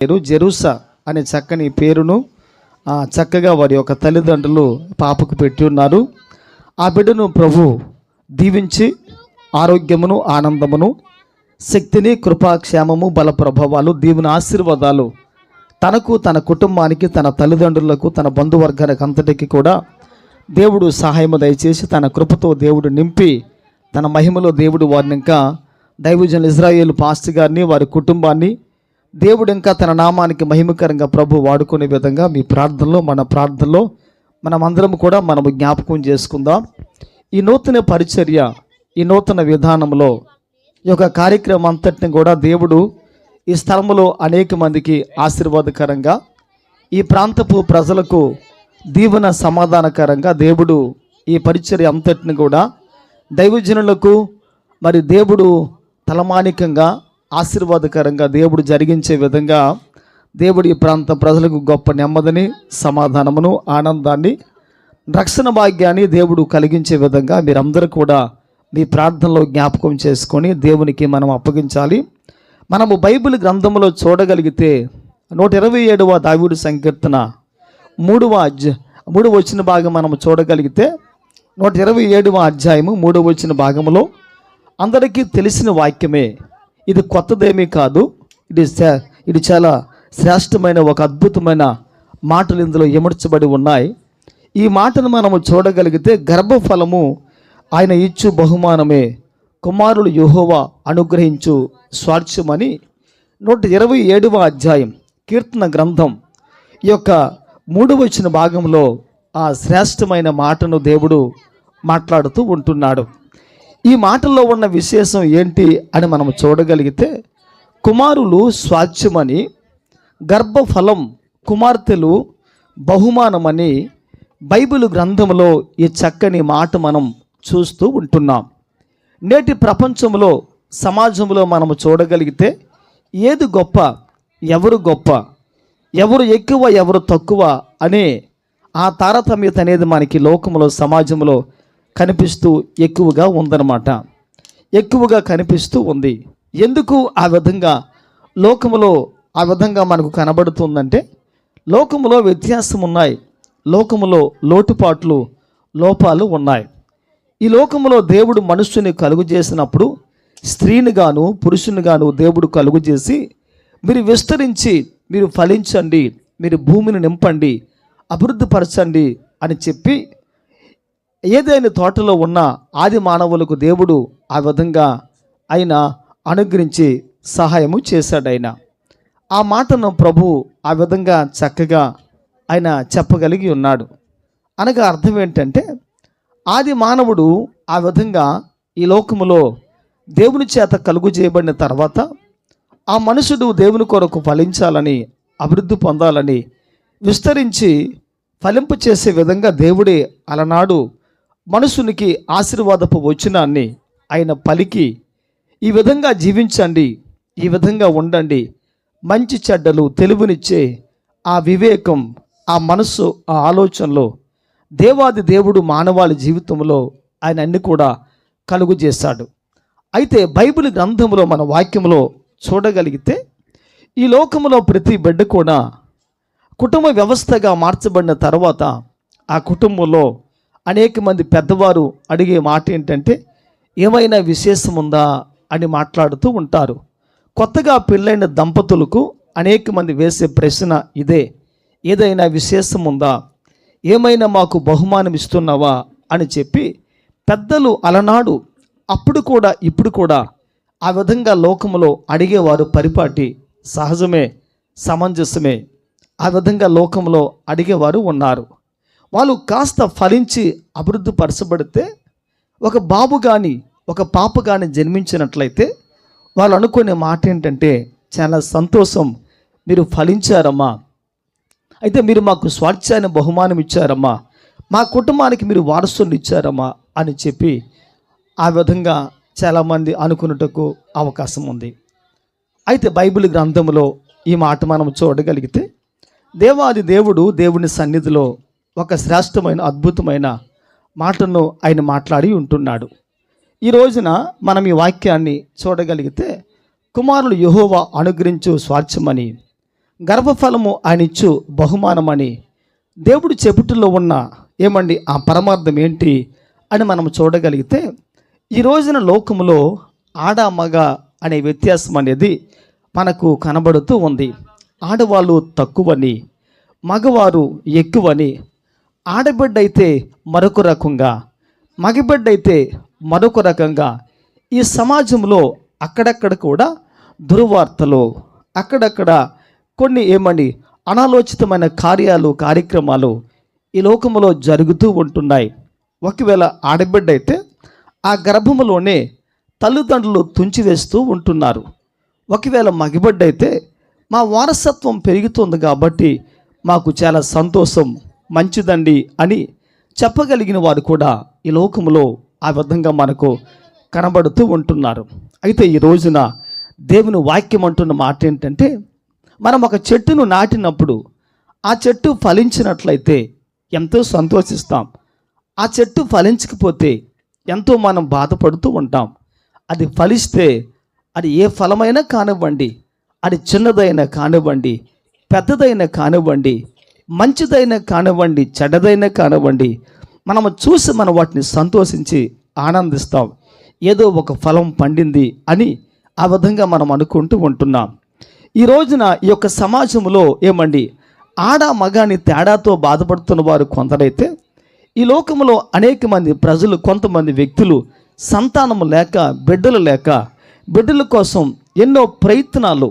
పేరు జెరూసా అనే చక్కని పేరును చక్కగా వారి యొక్క తల్లిదండ్రులు పాపకు పెట్టి ఉన్నారు. ఆ బిడ్డను ప్రభు దీవించి ఆరోగ్యమును ఆనందమును శక్తిని కృపాక్షేమము బల ప్రభావాలు దీవుని ఆశీర్వాదాలు తనకు తన కుటుంబానికి తన తల్లిదండ్రులకు తన బంధువర్గానికి అంతటికి కూడా దేవుడు సహాయము దయచేసి తన కృపతో దేవుడు నింపి తన మహిమలో దేవుడు వారిని ఇంకా దైవజనులు ఇజ్రాయేల్ పాస్ట్ గారిని వారి కుటుంబాన్ని దేవుడు ఇంకా తన నామానికి మహిమకరంగా ప్రభు వాడుకునే విధంగా మీ ప్రార్థనలో మన ప్రార్థనలో మనమందరం కూడా మనము జ్ఞాపకం చేసుకుందాం. ఈ నూతన పరిచర్య ఈ నూతన విధానంలో ఈ యొక్క కార్యక్రమం అంతటిని కూడా దేవుడు ఈ స్థలంలో అనేక మందికి ఆశీర్వాదకరంగా ఈ ప్రాంతపు ప్రజలకు దీవెన సమాధానకరంగా దేవుడు ఈ పరిచర్య అంతటిని కూడా దైవజనులకు మరి దేవుడు తలమానికంగా ఆశీర్వాదకరంగా దేవుడు జరిగించే విధంగా దేవుడు ఈ ప్రాంత ప్రజలకు గొప్ప నెమ్మదిని సమాధానమును ఆనందాన్ని రక్షణ భాగ్యాన్ని దేవుడు కలిగించే విధంగా మీరందరూ కూడా మీ ప్రార్థనలో జ్ఞాపకం చేసుకొని దేవునికి మనం అప్పగించాలి. మనము బైబిల్ గ్రంథంలో చూడగలిగితే నూట ఇరవై ఏడవ దావిడు సంకీర్తన మూడవ అధ్య మూడవ వచ్చిన భాగం మనం చూడగలిగితే నూట ఇరవై ఏడవ అధ్యాయము మూడవ వచ్చిన భాగంలో అందరికీ తెలిసిన వాక్యమే. ఇది కొత్తదేమీ కాదు. ఇది శా- ఇది చాలా శ్రేష్టమైన ఒక అద్భుతమైన మాటలు ఇందులో ఇమడ్చబడి ఉన్నాయి. ఈ మాటను మనము చూడగలిగితే గర్భఫలము ఆయన ఇచ్చు బహుమానమే. కుమారుడు యుహోవా అనుగ్రహించు స్వార్థ్యమని నూట ఇరవై ఏడవ అధ్యాయం కీర్తన గ్రంథం ఈ యొక్క మూడు వచ్చిన భాగంలో ఆ శ్రేష్టమైన మాటను దేవుడు మాట్లాడుతూ ఉంటున్నాడు. ఈ మాటల్లో ఉన్న విశేషం ఏంటి అని మనం చూడగలిగితే కుమారులు స్వాచ్యమని గర్భఫలం కుమార్తెలు బహుమానమని బైబిల్ గ్రంథంలో ఈ చక్కని మాట మనం చూస్తూ ఉంటున్నాం. నేటి ప్రపంచంలో సమాజంలో మనము చూడగలిగితే ఏది గొప్ప ఎవరు గొప్ప ఎవరు ఎక్కువ ఎవరు తక్కువ అనే ఆ తారతమ్యత అనేది మనకి లోకంలో సమాజంలో కనిపిస్తూ ఎక్కువగా ఉందన్నమాట. ఎక్కువగా కనిపిస్తూ ఉంది. ఎందుకు ఆ విధంగా? లోకములో ఆ విధంగా మనకు కనబడుతుందంటే లోకములో వ్యత్యాసం ఉన్నాయి లోకములో లోటుపాట్లు లోపాలు ఉన్నాయి. ఈ లోకములో దేవుడు మనుష్యుని కలుగు చేసినప్పుడు స్త్రీని గాను పురుషుని గాను దేవుడు కలుగు చేసి మీరు విస్తరించి మీరు ఫలించండి మీరు భూమిని నింపండి అభివృద్ధిపరచండి అని చెప్పి ఏదైనా తోటలో ఉన్న ఆది మానవులకు దేవుడు ఆ విధంగా ఆయన అనుగ్రహించి సహాయము చేశాడు ఆయన. ఆ మాటను ప్రభు ఆ విధంగా చక్కగా ఆయన చెప్పగలిగి ఉన్నాడు. అనగా అర్థం ఏంటంటే ఆది మానవుడు ఆ విధంగా ఈ లోకములో దేవుని చేత కలుగు చేయబడిన తర్వాత ఆ మనుషుడు దేవుని కొరకు ఫలించాలని అభివృద్ధి పొందాలని విస్తరించి ఫలింపు చేసే విధంగా దేవుడే అలనాడు మనుషునికి ఆశీర్వాదపు వచనాన్ని ఆయన పలికి ఈ విధంగా జీవించండి ఈ విధంగా ఉండండి. మంచి చెడ్డలు తెలుగునిచ్చే ఆ వివేకం ఆ మనస్సు ఆ ఆలోచనలో దేవాది దేవుడు మానవాళి జీవితంలో ఆయన అన్ని కూడా కలుగు చేశాడు. అయితే బైబిల్ గ్రంథంలో మన వాక్యంలో చూడగలిగితే ఈ లోకంలో ప్రతి బిడ్డ కూడా కుటుంబ వ్యవస్థగా మార్చబడిన తర్వాత ఆ కుటుంబంలో అనేక మంది పెద్దవారు అడిగే మాట ఏంటంటే ఏమైనా విశేషం ఉందా అని మాట్లాడుతూ ఉంటారు. కొత్తగా పెళ్ళైన దంపతులకు అనేక మంది వేసే ప్రశ్న ఇదే ఏదైనా విశేషం ఉందా ఏమైనా మాకు బహుమానం ఇస్తున్నావా అని చెప్పి పెద్దలు అలనాడు అప్పుడు కూడా ఇప్పుడు కూడా. ఆ విధంగా లోకంలో అడిగేవారు పరిపాటి సహజమే సమంజసమే. ఆ విధంగా లోకంలో అడిగేవారు ఉన్నారు. వాళ్ళు కాస్త ఫలించి అభివృద్ధి పరచబడితే ఒక బాబు కానీ ఒక పాప కానీ జన్మించినట్లయితే వాళ్ళు అనుకునే మాట ఏంటంటే చాలా సంతోషం. మీరు ఫలించారమ్మా. అయితే మీరు మాకు స్వార్థ్యాన్ని బహుమానం ఇచ్చారమ్మా. మా కుటుంబానికి మీరు వారసుని ఇచ్చారమ్మా అని చెప్పి ఆ విధంగా చాలామంది అనుకున్నటకు అవకాశం ఉంది. అయితే బైబిల్ గ్రంథంలో ఈ మాట మనం చూడగలిగితే దేవాది దేవుడు దేవుని సన్నిధిలో ఒక శ్రేష్టమైన అద్భుతమైన మాటను ఆయన మాట్లాడి ఉంటున్నాడు. ఈ రోజున మనం ఈ వాక్యాన్ని చూడగలిగితే కుమారుడు యహోవా అనుగ్రహించు స్వార్థ్యమని గర్భఫలము ఆయనిచ్చు బహుమానమని దేవుడు చెపుటులో ఉన్న ఏమండి ఆ పరమార్థం ఏంటి అని మనం చూడగలిగితే ఈ రోజున లోకములో ఆడ మగ అనే వ్యత్యాసం అనేది మనకు కనబడుతూ ఉంది. ఆడవాళ్ళు తక్కువని మగవారు ఎక్కువని ఆడబిడ్డ అయితే మరొక రకంగా మగబిడ్డ అయితే మరొక రకంగా ఈ సమాజంలో అక్కడక్కడ కూడా దుర్వార్తలు అక్కడక్కడ కొన్ని ఏమని అనాలోచితమైన కార్యాలు కార్యక్రమాలు ఈ లోకములో జరుగుతూ ఉంటున్నాయి. ఒకవేళ ఆడబిడ్డ అయితే ఆ గర్భములోనే తల్లిదండ్రులు తుంచివేస్తూ ఉంటున్నారు. ఒకవేళ మగబిడ్డ అయితే మా వారసత్వం పెరుగుతుంది కాబట్టి మాకు చాలా సంతోషం. మంచిదండి అని చెప్పగలిగిన వారు కూడా ఈ లోకములో ఆ విధంగా మనకు కనబడుతూ ఉంటున్నారు. అయితే ఈ రోజున దేవుని వాక్యం అంటున్న మాట ఏంటంటే మనం ఒక చెట్టును నాటినప్పుడు ఆ చెట్టు ఫలించినట్లయితే ఎంతో సంతోషిస్తాం. ఆ చెట్టు ఫలించకపోతే ఎంతో మనం బాధపడుతూ ఉంటాం. అది ఫలిస్తే అది ఏ ఫలమైనా కానివ్వండి అది చిన్నదైనా కానివ్వండి పెద్దదైనా కానివ్వండి మంచిదైనా కానివ్వండి చెడ్డదైనా కానివ్వండి మనము చూసి మనం వాటిని సంతోషించి ఆనందిస్తాం. ఏదో ఒక ఫలం పండింది అని ఆ విధంగా మనం అనుకుంటూ ఉంటున్నాం. ఈ రోజున ఈ యొక్క సమాజంలో ఏమండి ఆడ మగాని తేడాతో బాధపడుతున్న వారు కొందరైతే ఈ లోకంలో అనేక మంది ప్రజలు కొంతమంది వ్యక్తులు సంతానము లేక బిడ్డలు లేక బిడ్డల కోసం ఎన్నో ప్రయత్నాలు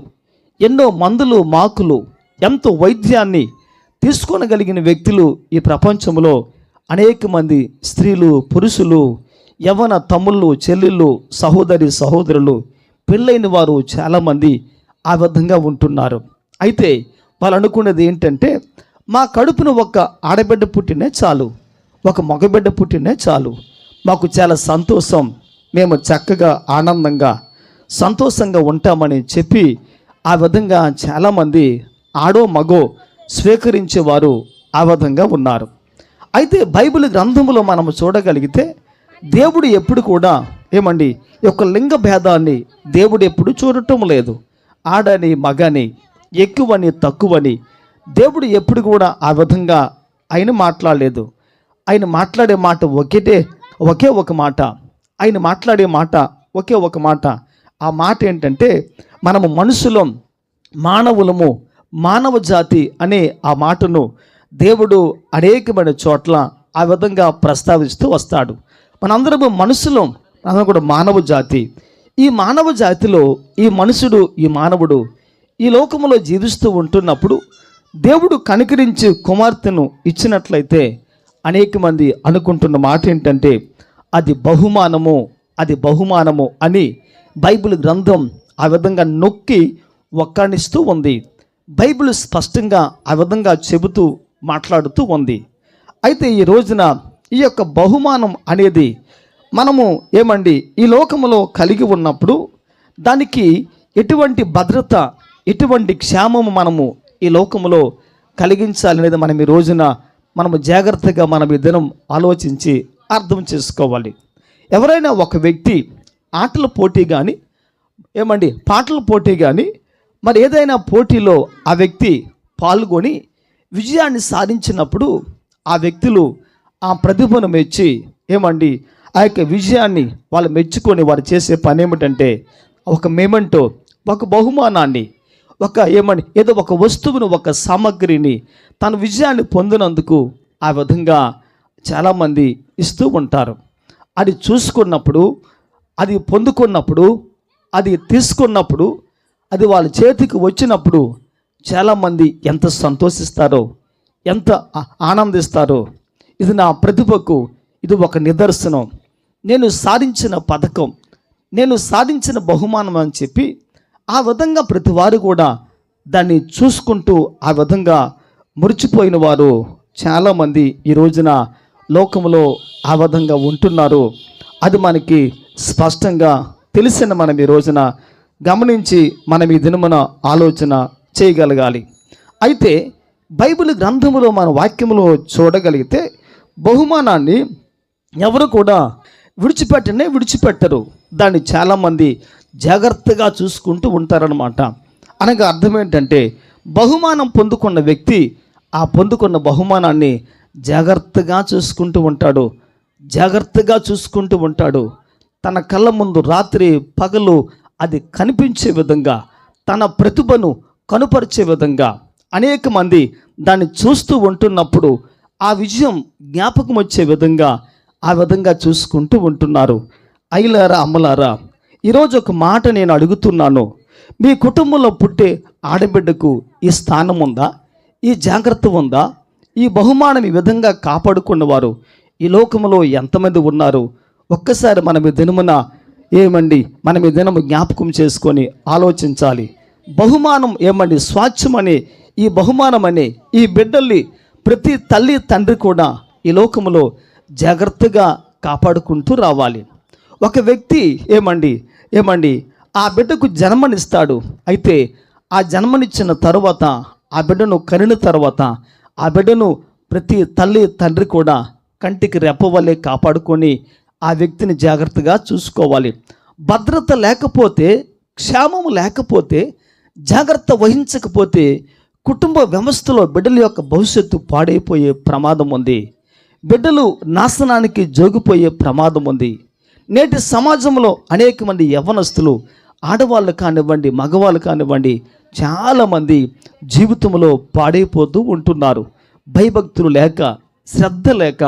ఎన్నో మందులు మాకులు ఎంతో వైద్యాన్ని తీసుకోనగలిగిన వ్యక్తులు ఈ ప్రపంచంలో అనేక మంది స్త్రీలు పురుషులు యవన తమ్ముళ్ళు చెల్లెళ్ళు సహోదరి సహోదరులు పెళ్ళైన వారు చాలామంది ఆ విధంగా ఉంటున్నారు. అయితే వాళ్ళు అనుకున్నది ఏంటంటే మా కడుపున ఒక ఆడబిడ్డ పుట్టినే చాలు ఒక మగబిడ్డ పుట్టినే చాలు. మాకు చాలా సంతోషం మేము చక్కగా ఆనందంగా సంతోషంగా ఉంటామని చెప్పి ఆ విధంగా చాలామంది ఆడో మగో స్వీకరించేవారు ఆ విధంగా ఉన్నారు. అయితే బైబిల్ గ్రంథములో మనము చూడగలిగితే దేవుడు ఎప్పుడు కూడా ఏమండి ఈ యొక్క లింగ భేదాన్ని దేవుడు ఎప్పుడు చూడటం లేదు. ఆడని మగని ఎక్కువని తక్కువని దేవుడు ఎప్పుడు కూడా ఆ విధంగా ఆయన మాట్లాడలేదు. ఆయన మాట్లాడే మాట ఒకటే ఒకే ఒక మాట. ఆయన మాట్లాడే మాట ఒకే ఒక మాట. ఆ మాట ఏంటంటే మనము మనుషులం మానవులము మానవ జాతి అనే ఆ మాటను దేవుడు అనేకమైన చోట్ల ఆ విధంగా ప్రస్తావిస్తూ వస్తాడు. మనందరము మనుషులం మనం కూడా మానవ జాతి ఈ మానవ జాతిలో ఈ మనుషుడు ఈ మానవుడు ఈ లోకములో జీవిస్తూ ఉంటున్నప్పుడు దేవుడు కనికరించి కుమార్తెను ఇచ్చినట్లయితే అనేక మంది అనుకుంటున్న మాట ఏంటంటే అది బహుమానము అది బహుమానము అని బైబిల్ గ్రంథం ఆ విధంగా నొక్కి ఒక్కడిస్తూ ఉంది. బైబిల్ స్పష్టంగా ఆ విధంగా చెబుతూ మాట్లాడుతూ ఉంది. అయితే ఈ రోజున ఈ యొక్క బహుమానం అనేది మనము ఏమండి ఈ లోకములో కలిగి ఉన్నప్పుడు దానికి ఎటువంటి భద్రత ఎటువంటి క్షేమము మనము ఈ లోకములో కలిగించాలనేది మనం ఈ రోజున మనము జాగ్రత్తగా మనం ఈ దినం ఆలోచించి అర్థం చేసుకోవాలి. ఎవరైనా ఒక వ్యక్తి ఆటల పోటీ కానీ ఏమండి పాటల పోటీ కానీ మరి ఏదైనా పోటీలో ఆ వ్యక్తి పాల్గొని విజయాన్ని సాధించినప్పుడు ఆ వ్యక్తులు ఆ ప్రతిభను మెచ్చి ఏమండి? ఆ యొక్క విజయాన్ని వాళ్ళు మెచ్చుకొని వారు చేసే పని ఏమిటంటే ఒక మేమంటో ఒక బహుమానాన్ని ఒక ఏమని ఏదో ఒక వస్తువును ఒక సామగ్రిని తన విజయాన్ని పొందినందుకు ఆ విధంగా చాలామంది ఇస్తూ ఉంటారు. అది చూసుకున్నప్పుడు అది పొందుకున్నప్పుడు అది తీసుకున్నప్పుడు అది వాళ్ళ చేతికి వచ్చినప్పుడు చాలామంది ఎంత సంతోషిస్తారో ఎంత ఆనందిస్తారో. ఇది నా ప్రతిభకు ఇది ఒక నిదర్శనం. నేను సాధించిన పథకం నేను సాధించిన బహుమానం అని చెప్పి ఆ విధంగా ప్రతి వారు కూడా దాన్ని చూసుకుంటూ ఆ విధంగా మురిచిపోయిన వారు చాలామంది ఈ రోజున లోకంలో ఆ విధంగా ఉంటున్నారు. అది మనకి స్పష్టంగా తెలిసిన మనం ఈ రోజున గమనించి మనం ఈ దినమున ఆలోచన చేయగలగాలి. అయితే బైబిల్ గ్రంథములో మన వాక్యములో చూడగలిగితే బహుమానాన్ని ఎవరు కూడా విడిచిపెట్టనే విడిచిపెట్టరు. దాన్ని చాలామంది జాగ్రత్తగా చూసుకుంటూ ఉంటారనమాట అనగా అర్థం ఏంటంటే బహుమానం పొందుకున్న వ్యక్తి ఆ పొందుకున్న బహుమానాన్ని జాగ్రత్తగా చూసుకుంటూ ఉంటాడు. జాగ్రత్తగా చూసుకుంటూ ఉంటాడు. తన కళ్ళ ముందు రాత్రి పగలు అది కనిపించే విధంగా తన ప్రతిభను కనుపరిచే విధంగా అనేక మంది దాన్ని చూస్తూ ఉంటున్నప్పుడు ఆ విజయం జ్ఞాపకం వచ్చే విధంగా ఆ విధంగా చూసుకుంటూ ఉంటున్నారు. అయ్యలారా అమ్మలారా ఈరోజు ఒక మాట నేను అడుగుతున్నాను. మీ కుటుంబంలో పుట్టే ఆడబిడ్డకు ఈ స్థానం ఉందా? ఈ జాగ్రత్త ఉందా? ఈ బహుమానం ఈ విధంగా కాపాడుకున్నవారు ఈ లోకంలో ఎంతమంది ఉన్నారు? ఒక్కసారి మనం దినమున ఏమండి? మనం ఈ దినము జ్ఞాపకం చేసుకొని ఆలోచించాలి. బహుమానం ఏమండి? స్వాచ్ఛమని. ఈ బహుమానం అనే ఈ బిడ్డల్ని ప్రతి తల్లి తండ్రి కూడా ఈ లోకంలో జాగ్రత్తగా కాపాడుకుంటూ రావాలి. ఒక వ్యక్తి ఏమండి? ఏమండి? ఆ బిడ్డకు జన్మనిస్తాడు. అయితే ఆ జన్మనిచ్చిన తరువాత ఆ బిడ్డను కనిన తర్వాత ఆ బిడ్డను ప్రతి తల్లి తండ్రి కూడా కంటికి రెప్పవలే కాపాడుకొని ఆ వ్యక్తిని జాగ్రత్తగా చూసుకోవాలి. భద్రత లేకపోతే క్షేమం లేకపోతే జాగ్రత్త వహించకపోతే కుటుంబ వ్యవస్థలో బిడ్డల యొక్క భవిష్యత్తు పాడైపోయే ప్రమాదం ఉంది. బిడ్డలు నాశనానికి జోగిపోయే ప్రమాదం ఉంది. నేటి సమాజంలో అనేక మంది యవనస్తులు ఆడవాళ్ళు కానివ్వండి మగవాళ్ళు కానివ్వండి చాలామంది జీవితంలో పాడైపోతూ ఉంటున్నారు. భయభక్తులు లేక శ్రద్ధ లేక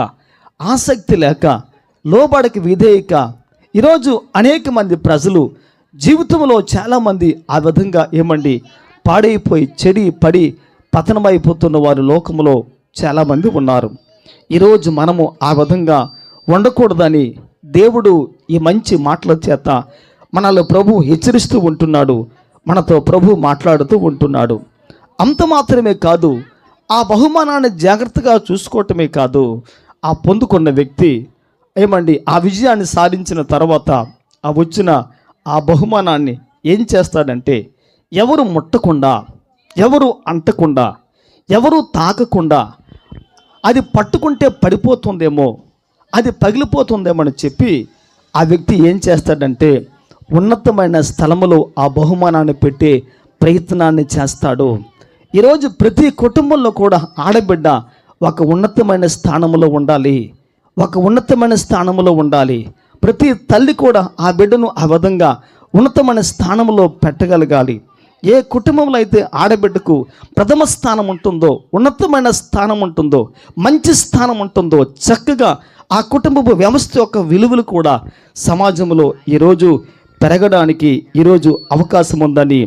ఆసక్తి లేక లోబడకి విధేయక. ఈరోజు అనేక మంది ప్రజలు జీవితంలో చాలామంది ఆ విధంగా ఏమండి పాడైపోయి చెడి పడి పతనమైపోతున్న వారు లోకంలో చాలామంది ఉన్నారు. ఈరోజు మనము ఆ విధంగా ఉండకూడదని దేవుడు ఈ మంచి మాటల చేత మనల్ని ప్రభు హెచ్చరిస్తూ ఉంటున్నాడు. మనతో ప్రభు మాట్లాడుతూ ఉంటున్నాడు. అంత మాత్రమే కాదు ఆ బహుమానాన్ని జాగ్రత్తగా చూసుకోవటమే కాదు ఆ పొందుకున్న వ్యక్తి ఏమండి? ఆ విజయాన్ని సాధించిన తర్వాత ఆ వచ్చిన ఆ బహుమానాన్ని ఏం చేస్తాడంటే ఎవరు ముట్టకుండా ఎవరు అంటకుండా ఎవరు తాకకుండా అది పట్టుకుంటే పడిపోతుందేమో అది పగిలిపోతుందేమో అని చెప్పి ఆ వ్యక్తి ఏం చేస్తాడంటే ఉన్నతమైన స్థలములో ఆ బహుమానాన్ని పెట్టే ప్రయత్నాన్ని చేస్తాడు. ఈరోజు ప్రతి కుటుంబంలో కూడా ఆడబిడ్డ ఒక ఉన్నతమైన స్థానంలో ఉండాలి. ఒక ఉన్నతమైన స్థానంలో ఉండాలి. ప్రతి తల్లి కూడా ఆ బిడ్డను ఆ విధంగా ఉన్నతమైన స్థానంలో పెట్టగలగాలి. ఏ కుటుంబంలో అయితే ఆడబిడ్డకు ప్రథమ స్థానం ఉంటుందో ఉన్నతమైన స్థానం ఉంటుందో మంచి స్థానం ఉంటుందో చక్కగా ఆ కుటుంబపు వ్యవస్థ యొక్క విలువలు కూడా సమాజంలో ఈరోజు పెరగడానికి ఈరోజు అవకాశం ఉందని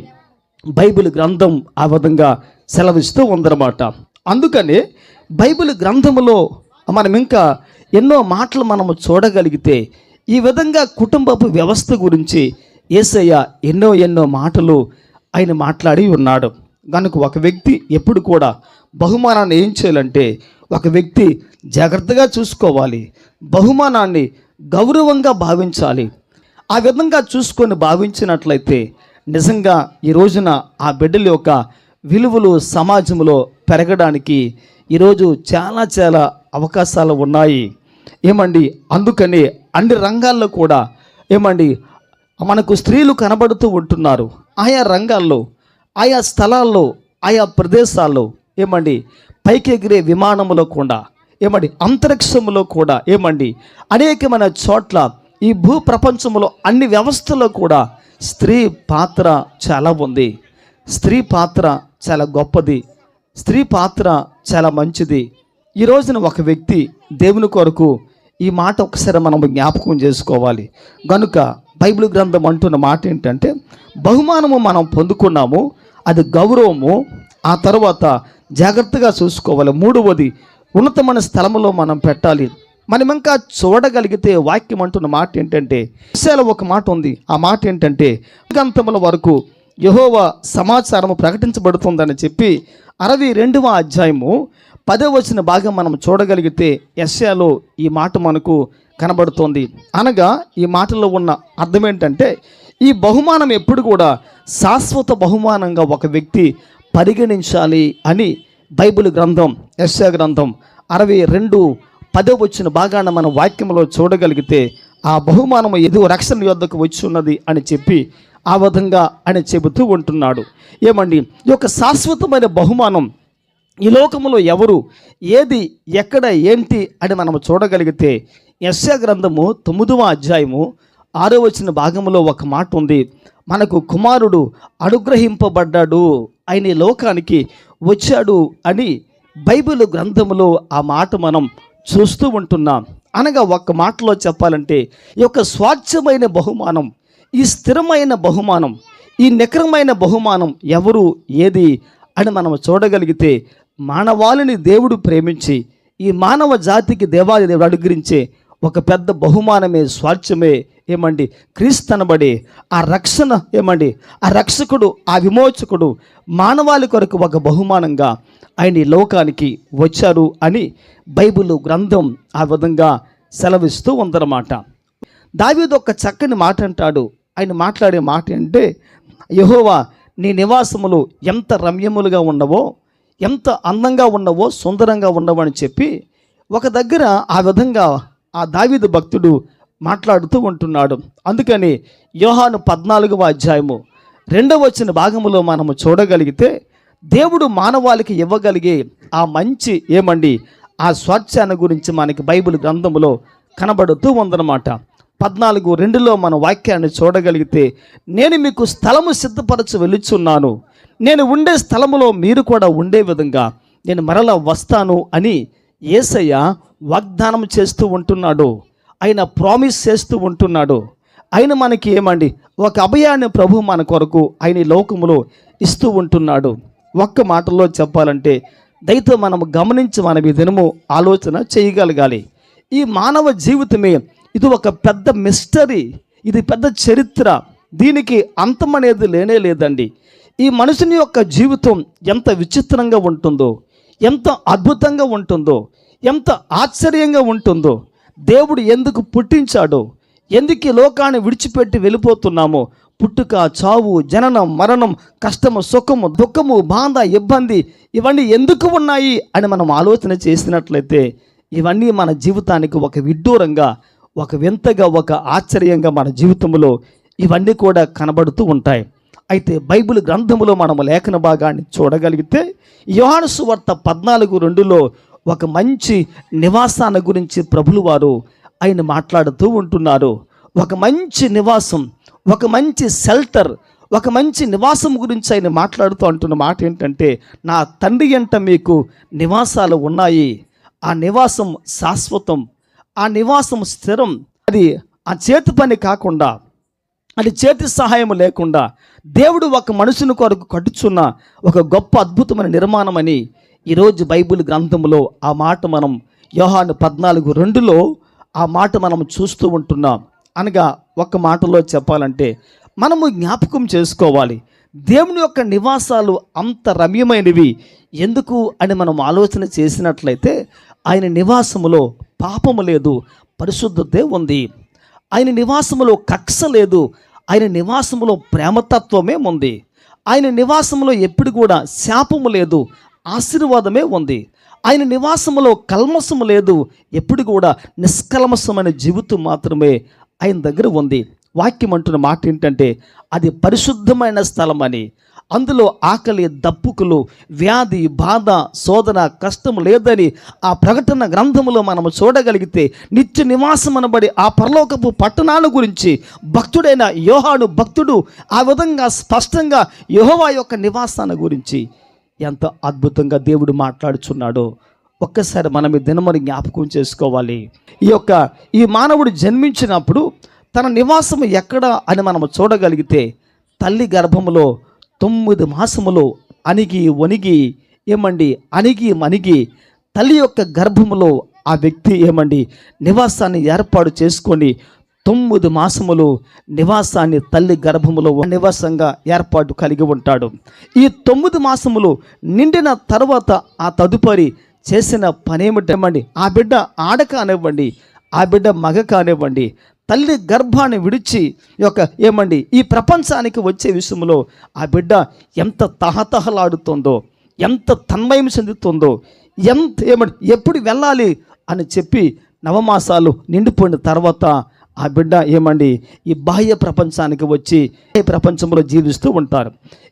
బైబిల్ గ్రంథం ఆ విధంగా సెలవిస్తూ ఉందన్నమాట. అందుకనే బైబిల్ గ్రంథములో మనం ఇంకా ఎన్నో మాటలు మనము చూడగలిగితే ఈ విధంగా కుటుంబపు వ్యవస్థ గురించి ఏసయ్య ఎన్నో ఎన్నో మాటలు ఆయన మాట్లాడి ఉన్నాడు. కనుక ఒక వ్యక్తి ఎప్పుడు కూడా బహుమానాన్ని ఏం చేయాలంటే ఒక వ్యక్తి జాగ్రత్తగా చూసుకోవాలి. బహుమానాన్ని గౌరవంగా భావించాలి. ఆ విధంగా చూసుకొని భావించినట్లయితే నిజంగా ఈ రోజున ఆ బిడ్డల యొక్క విలువలు సమాజంలో పెరగడానికి ఈరోజు చాలా చాలా అవకాశాలు ఉన్నాయి. ఏమండి? అందుకని అన్ని రంగాల్లో కూడా ఏమండి? మనకు స్త్రీలు కనబడుతూ ఉంటున్నారు. ఆయా రంగాల్లో ఆయా స్థలాల్లో ఆయా ప్రదేశాల్లో ఏమండి? పైకి ఎగిరే విమానంలో కూడా ఏమండి? అంతరిక్షంలో కూడా ఏమండి? అనేకమైన చోట్ల ఈ భూ ప్రపంచంలో అన్ని వ్యవస్థల్లో కూడా స్త్రీ పాత్ర చాలా ఉంది. స్త్రీ పాత్ర చాలా గొప్పది. స్త్రీ పాత్ర చాలా మంచిది. ఈ రోజున ఒక వ్యక్తి దేవుని కొరకు ఈ మాట ఒకసారి మనం జ్ఞాపకం చేసుకోవాలి. కనుక బైబిల్ గ్రంథం అంటున్న మాట ఏంటంటే బహుమానము మనం పొందుకున్నాము అది గౌరవము ఆ తర్వాత జాగ్రత్తగా చూసుకోవాలి. మూడవది ఉన్నతమైన స్థలంలో మనం పెట్టాలి. మనం ఇంకా చూడగలిగితే వాక్యం అంటున్న మాట ఏంటంటే విషయాల ఒక మాట ఉంది. ఆ మాట ఏంటంటే గంతముల వరకు యహోవ సమాచారము ప్రకటించబడుతుందని చెప్పి అరవై రెండవ అధ్యాయము పదో వచ్చిన భాగం మనం చూడగలిగితే ఎస్యాలో ఈ మాట మనకు కనబడుతోంది. అనగా ఈ మాటలో ఉన్న అర్థం ఏంటంటే ఈ బహుమానం ఎప్పుడు కూడా శాశ్వత బహుమానంగా ఒక వ్యక్తి పరిగణించాలి అని బైబిల్ గ్రంథం యశ్యా గ్రంథం అరవై రెండు పదో వచ్చిన భాగాన మన వాక్యంలో చూడగలిగితే ఆ బహుమానము ఏదో రక్షణ యొద్దకు వచ్చి ఉన్నది అని చెప్పి ఆ విధంగా అని చెబుతూ ఉంటున్నాడు. ఏమండి? ఈ యొక్క శాశ్వతమైన బహుమానం ఈ లోకములో ఎవరు ఏది ఎక్కడ ఏంటి అని మనం చూడగలిగితే యశ్యా గ్రంథము తొమ్మిదవ అధ్యాయము ఆరో వచ్చిన భాగంలో ఒక మాట ఉంది. మనకు కుమారుడు అనుగ్రహింపబడ్డాడు ఆయన ఈ లోకానికి వచ్చాడు అని బైబిల్ గ్రంథములో ఆ మాట మనం చూస్తూ ఉంటున్నాం. అనగా ఒక్క మాటలో చెప్పాలంటే ఈ యొక్క స్వాచ్ఛమైన బహుమానం ఈ స్థిరమైన బహుమానం ఈ నికరమైన బహుమానం ఎవరు ఏది అని మనం చూడగలిగితే మానవాళిని దేవుడు ప్రేమించి ఈ మానవ జాతికి దేవాది దేవుడు అనుగ్రహించే ఒక పెద్ద బహుమానమే స్వార్థ్యమే ఏమండి? క్రీస్తనబడి ఆ రక్షణ ఏమండి? ఆ రక్షకుడు ఆ విమోచకుడు మానవాళి కొరకు ఒక బహుమానంగా ఆయన ఈ లోకానికి వచ్చారు అని బైబిల్ గ్రంథం ఆ విధంగా సెలవిస్తూ ఉందన్నమాట. దావీదు ఒక చక్కని మాట అంటాడు. ఆయన మాట్లాడే మాట అంటే యహోవా నీ నివాసములు ఎంత రమ్యములుగా ఉండవో ఎంత అందంగా ఉండవో సుందరంగా ఉన్నవని చెప్పి ఒక దగ్గర ఆ విధంగా ఆ దావిద భక్తుడు మాట్లాడుతూ ఉంటున్నాడు. అందుకని యోహాను పద్నాలుగవ అధ్యాయము రెండవ వచ్చిన భాగములో మనము చూడగలిగితే దేవుడు మానవాళికి ఇవ్వగలిగే ఆ మంచి ఏమండి ఆ స్వాచ్ఛాన గురించి మనకి బైబిల్ గ్రంథములో కనబడుతూ ఉందన్నమాట. పద్నాలుగు రెండులో మన వాక్యాన్ని చూడగలిగితే నేను మీకు స్థలము సిద్ధపరచు వెళ్ళుచున్నాను. నేను ఉండే స్థలములో మీరు కూడా ఉండే విధంగా నేను మరల వస్తాను అని ఏసయ్య వాగ్దానం చేస్తూ ఉంటున్నాడు. ఆయన ప్రామిస్ చేస్తూ ఉంటున్నాడు. ఆయన మనకి ఏమండి? ఒక అభయాన్ని ప్రభు మన కొరకు ఆయన ఈ లోకములో ఇస్తూ ఉంటున్నాడు. ఒక్క మాటలో చెప్పాలంటే దయతో మనం గమనించి మనం ఈ దినము ఆలోచన చేయగలగాలి. ఈ మానవ జీవితమే ఇది ఒక పెద్ద మిస్టరీ ఇది పెద్ద చరిత్ర. దీనికి అంతం అనేది లేనే లేదండి. ఈ మనుషుని యొక్క జీవితం ఎంత విచిత్రంగా ఉంటుందో ఎంత అద్భుతంగా ఉంటుందో ఎంత ఆశ్చర్యంగా ఉంటుందో దేవుడు ఎందుకు పుట్టించాడో ఎందుకు ఈ లోకాన్ని విడిచిపెట్టి వెళ్ళిపోతున్నామో పుట్టుక చావు జననం మరణం కష్టము సుఖము దుఃఖము బాధ ఇబ్బంది ఇవన్నీ ఎందుకు ఉన్నాయి అని మనం ఆలోచన చేసినట్లయితే ఇవన్నీ మన జీవితానికి ఒక విడ్డూరంగా ఒక వింతగా ఒక ఆశ్చర్యంగా మన జీవితంలో ఇవన్నీ కూడా కనబడుతూ ఉంటాయి. అయితే బైబిల్ గ్రంథములో మనము లేఖన భాగాన్ని చూడగలిగితే యోహాను సువార్త పద్నాలుగు రెండులో ఒక మంచి నివాసాన్ని గురించి ప్రభులు వారు ఆయన మాట్లాడుతూ ఉంటున్నారు. ఒక మంచి నివాసం ఒక మంచి షెల్టర్ ఒక మంచి నివాసం గురించి ఆయన మాట్లాడుతూ అంటున్న మాట ఏంటంటే నా తండ్రి ఎంట మీకు నివాసాలు ఉన్నాయి. ఆ నివాసం శాశ్వతం ఆ నివాసం స్థిరం. అది ఆ చేతి పని కాకుండా అది చేతి సహాయం లేకుండా దేవుడు ఒక మనుషుని కొరకు కట్టుచున్న ఒక గొప్ప అద్భుతమైన నిర్మాణమని ఈరోజు బైబిల్ గ్రంథంలో ఆ మాట మనం యోహాను పద్నాలుగు రెండులో ఆ మాట మనం చూస్తూ ఉంటున్నాం. అనగా ఒక మాటలో చెప్పాలంటే మనము జ్ఞాపకం చేసుకోవాలి. దేవుని యొక్క నివాసాలు అంత రమ్యమైనవి ఎందుకు అని మనం ఆలోచన చేసినట్లయితే ఆయన నివాసములో పాపము లేదు పరిశుద్ధతే ఉంది. ఆయన నివాసములో కక్ష లేదు. ఆయన నివాసములో ప్రేమతత్వమే ఉంది. ఆయన నివాసములో ఎప్పుడు కూడా శాపము లేదు. ఆశీర్వాదమే ఉంది. ఆయన నివాసములో కల్మసము లేదు. ఎప్పుడు కూడా నిష్కల్మసమైన జీవితం మాత్రమే ఆయన దగ్గర ఉంది. వాక్యం అంటున్న మాట ఏంటంటే అది పరిశుద్ధమైన స్థలం అని అందులో ఆకలి దప్పుకులు వ్యాధి బాధ శోధన కష్టం లేదని ఆ ప్రకటన గ్రంథములో మనము చూడగలిగితే నిత్య నివాసం అనబడి ఆ పరలోకపు పట్టణాల గురించి భక్తుడైన యోహాను భక్తుడు ఆ విధంగా స్పష్టంగా యెహోవా యొక్క నివాసాన్ని గురించి ఎంత అద్భుతంగా దేవుడు మాట్లాడుచున్నాడో ఒక్కసారి మనం ఈ దినమని జ్ఞాపకం చేసుకోవాలి. ఈ యొక్క ఈ మానవుడు జన్మించినప్పుడు తన నివాసం ఎక్కడ అని మనం చూడగలిగితే తల్లి గర్భములో తొమ్మిది మాసములు అణిగి వణిగి ఏమండి? అణిగి మణిగి తల్లి యొక్క గర్భములో ఆ వ్యక్తి ఏమండి? నివాసాన్ని ఏర్పాటు చేసుకొని తొమ్మిది మాసములు నివాసాన్ని తల్లి గర్భములో నివాసంగా ఏర్పాటు కలిగి ఉంటాడు. ఈ తొమ్మిది మాసములు నిండిన తర్వాత ఆ తదుపరి చేసిన పనేమిటండి ఆ బిడ్డ ఆడ కానివ్వండి ఆ బిడ్డ మగ కానివ్వండి తల్లి గర్భాన్ని విడిచి యొక్క ఏమండి ఈ ప్రపంచానికి వచ్చే విషయంలో ఆ బిడ్డ ఎంత తహతహలాడుతుందో ఎంత తన్మయం చెందుతుందో ఎంత ఏమండి ఎప్పుడు వెళ్ళాలి అని చెప్పి నవమాసాలు నిండిపోయిన తర్వాత ఆ బిడ్డ ఏమండి ఈ బాహ్య ప్రపంచానికి వచ్చి ఈ ప్రపంచంలో జీవిస్తూ ఉంటారు.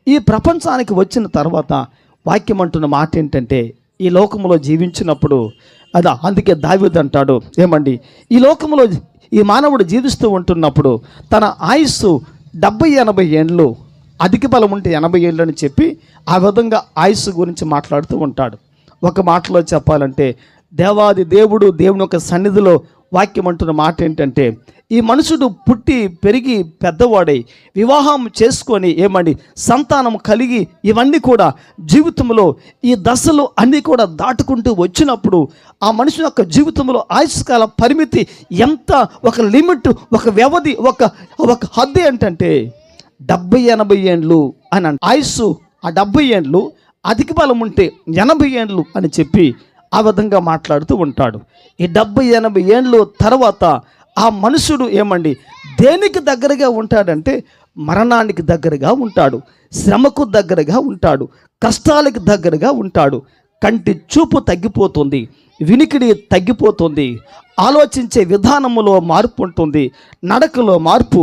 ఈ ప్రపంచానికి వచ్చిన తర్వాత వాక్యం అంటున్న మాట ఏంటంటే ఈ లోకంలో జీవించినప్పుడు అదా అందుకే దావిద్ అంటాడు ఏమండి ఈ లోకంలో ఈ మానవుడు జీవిస్తూ ఉంటున్నప్పుడు తన ఆయుస్సు డెబ్బై ఎనభై ఏండ్లు అధిక బలం ఉంటే ఎనభై ఏళ్ళు అని చెప్పి ఆ విధంగా ఆయుస్సు గురించి మాట్లాడుతూ ఉంటాడు. ఒక మాటలో చెప్పాలంటే దేవాది దేవుడు దేవుని యొక్క సన్నిధిలో వాక్యం అంటున్న మాట ఏంటంటే ఈ మనుషుడు పుట్టి పెరిగి పెద్దవాడై వివాహం చేసుకొని ఏమండి సంతానం కలిగి ఇవన్నీ కూడా జీవితంలో ఈ దశలు అన్నీ కూడా దాటుకుంటూ వచ్చినప్పుడు ఆ మనిషి యొక్క జీవితంలో ఆయుష్కాల పరిమితి ఎంత ఒక లిమిట్ ఒక వ్యవధి ఒక ఒక హద్దు ఏంటంటే డెబ్బై ఎనభై ఏండ్లు అని ఆయుస్సు ఆ డెబ్బై ఏండ్లు అధిక బలం ఉంటే ఎనభై ఏండ్లు అని చెప్పి ఆ విధంగా మాట్లాడుతూ ఉంటాడు. ఈ డెబ్బై ఎనభై ఏండ్లు తర్వాత ఆ మనుషుడు ఏమండి దేనికి దగ్గరగా ఉంటాడంటే మరణానికి దగ్గరగా ఉంటాడు శ్రమకు దగ్గరగా ఉంటాడు కష్టాలకు దగ్గరగా ఉంటాడు. కంటి చూపు తగ్గిపోతుంది వినికిడి తగ్గిపోతుంది ఆలోచించే విధానములో మార్పు ఉంటుంది నడకలో మార్పు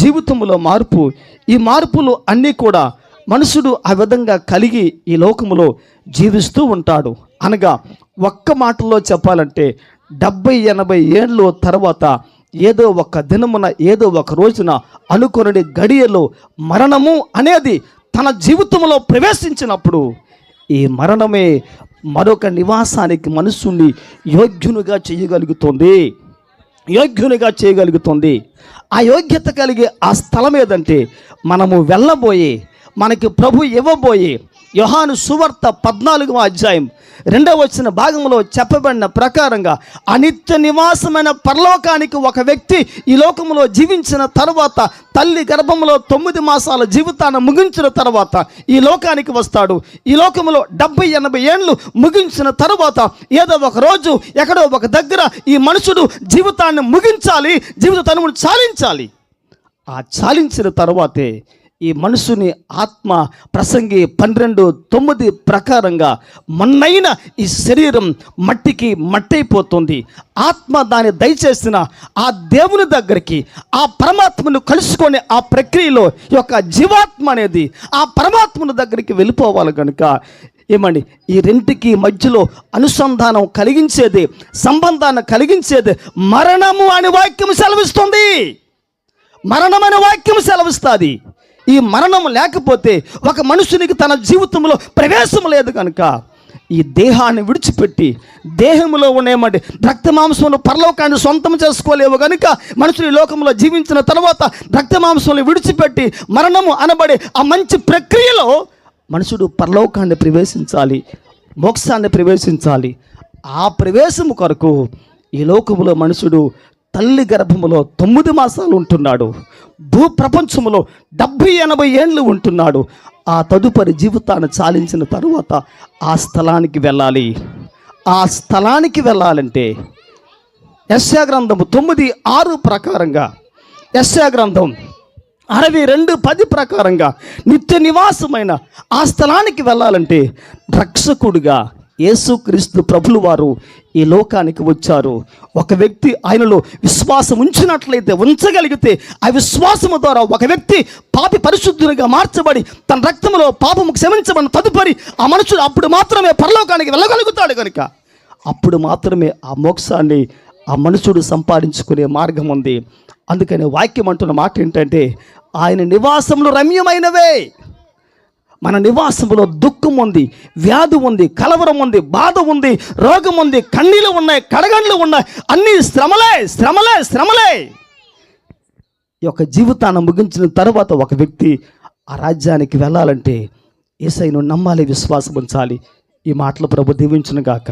జీవితంలో మార్పు. ఈ మార్పులు అన్నీ కూడా మనుషుడు ఆ విధంగా కలిగి ఈ లోకములో జీవిస్తూ ఉంటాడు. అనగా ఒక్క మాటలో చెప్పాలంటే డెబ్బై ఎనభై ఏళ్ళు తర్వాత ఏదో ఒక దినమున ఏదో ఒక రోజున అనుకొనని గడియలో మరణము అనేది తన జీవితంలో ప్రవేశించినప్పుడు ఈ మరణమే మరొక నివాసానికి మనసుని యోగ్యునిగా చేయగలుగుతుంది. యోగ్యునిగా చేయగలుగుతుంది. ఆ యోగ్యత కలిగే ఆ స్థలం ఏదంటే మనము వెళ్ళబోయే మనకి ప్రభు ఇవ్వబోయే యోహాను సువార్త పద్నాలుగవ అధ్యాయం రెండవ వచ్చిన భాగంలో చెప్పబడిన ప్రకారంగా అనిత్య నివాసమైన పరలోకానికి ఒక వ్యక్తి ఈ లోకంలో జీవించిన తర్వాత తల్లి గర్భంలో తొమ్మిది మాసాల జీవితాన్ని ముగించిన తర్వాత ఈ లోకానికి వస్తాడు. ఈ లోకంలో డెబ్బై ఎనభై ఏండ్లు ముగించిన తర్వాత ఏదో ఒక రోజు ఎక్కడో ఒక దగ్గర ఈ మనుషుడు జీవితాన్ని ముగించాలి జీవిత తనువును చాలించాలి. ఆ చాలించిన తర్వాతే ఈ మనసుని ఆత్మ ప్రసంగి పన్నెండు తొమ్మిది ప్రకారంగా మన్నైన ఈ శరీరం మట్టికి మట్టయిపోతుంది ఆత్మ దాన్ని దయచేసిన ఆ దేవుని దగ్గరికి ఆ పరమాత్మను కలుసుకొని ఆ ప్రక్రియలో ఈ యొక్క జీవాత్మ అనేది ఆ పరమాత్మను దగ్గరికి వెళ్ళిపోవాలి కనుక ఏమండి ఈ రెంటికి మధ్యలో అనుసంధానం కలిగించేది సంబంధాన్ని కలిగించేది మరణము అనే వాక్యం సెలవిస్తుంది. మరణమనే వాక్యం సెలవిస్తుంది. ఈ మరణం లేకపోతే ఒక మనుషునికి తన జీవితంలో ప్రవేశం లేదు కనుక ఈ దేహాన్ని విడిచిపెట్టి దేహంలో ఉండేమంటే రక్త మాంసంలో పరలోకాన్ని సొంతం చేసుకోలేవు కనుక మనుషులు ఈ లోకంలో జీవించిన తర్వాత రక్త విడిచిపెట్టి మరణము అనబడే ఆ మంచి ప్రక్రియలో మనుషుడు పరలోకాన్ని ప్రవేశించాలి మోక్షాన్ని ప్రవేశించాలి. ఆ ప్రవేశము కొరకు ఈ లోకములో మనుషుడు తల్లి గర్భములో తొమ్మిది మాసాలు ఉంటున్నాడు. భూ ప్రపంచంలో డెబ్భై ఎనభై ఏండ్లు ఉంటున్నాడు. ఆ తదుపరి జీవితాన్ని చాలించిన తరువాత ఆ స్థలానికి వెళ్ళాలి. ఆ స్థలానికి వెళ్ళాలంటే యశ్యా గ్రంథం తొమ్మిది ఆరు ప్రకారంగా యశ్యా గ్రంథం అరవై రెండు పది ప్రకారంగా నిత్య నివాసమైన ఆ స్థలానికి వెళ్ళాలంటే రక్షకుడిగా యేసుక్రీస్తు ప్రభులు వారు ఈ లోకానికి వచ్చారు. ఒక వ్యక్తి ఆయనలో విశ్వాసం ఉంచినట్లయితే ఉంచగలిగితే ఆ విశ్వాసము ద్వారా ఒక వ్యక్తి పాపి పరిశుద్ధునిగా మార్చబడి తన రక్తంలో పాపము క్షమించబడిన తదుపరి ఆ మనుషుడు అప్పుడు మాత్రమే పరలోకానికి వెళ్ళగలుగుతాడు కనుక. అప్పుడు మాత్రమే ఆ మోక్షాన్ని ఆ మనుషుడు సంపాదించుకునే మార్గం ఉంది. అందుకని వాక్యం అంటున్న మాట ఏంటంటే ఆయన నివాసములు రమ్యమైనవే. మన నివాసంలో దుఃఖం ఉంది వ్యాధి ఉంది కలవరం ఉంది బాధ ఉంది రోగం ఉంది కన్నీళ్ళు ఉన్నాయి కడగండ్లు ఉన్నాయి. అన్నీ శ్రమలే శ్రమలే శ్రమలే. ఈ యొక్క జీవితాన్ని ముగించిన తర్వాత ఒక వ్యక్తి ఆ రాజ్యానికి వెళ్ళాలంటే ఏసైను నమ్మాలి విశ్వాసం ఉంచాలి. ఈ మాటలు ప్రభు దీవించును గాక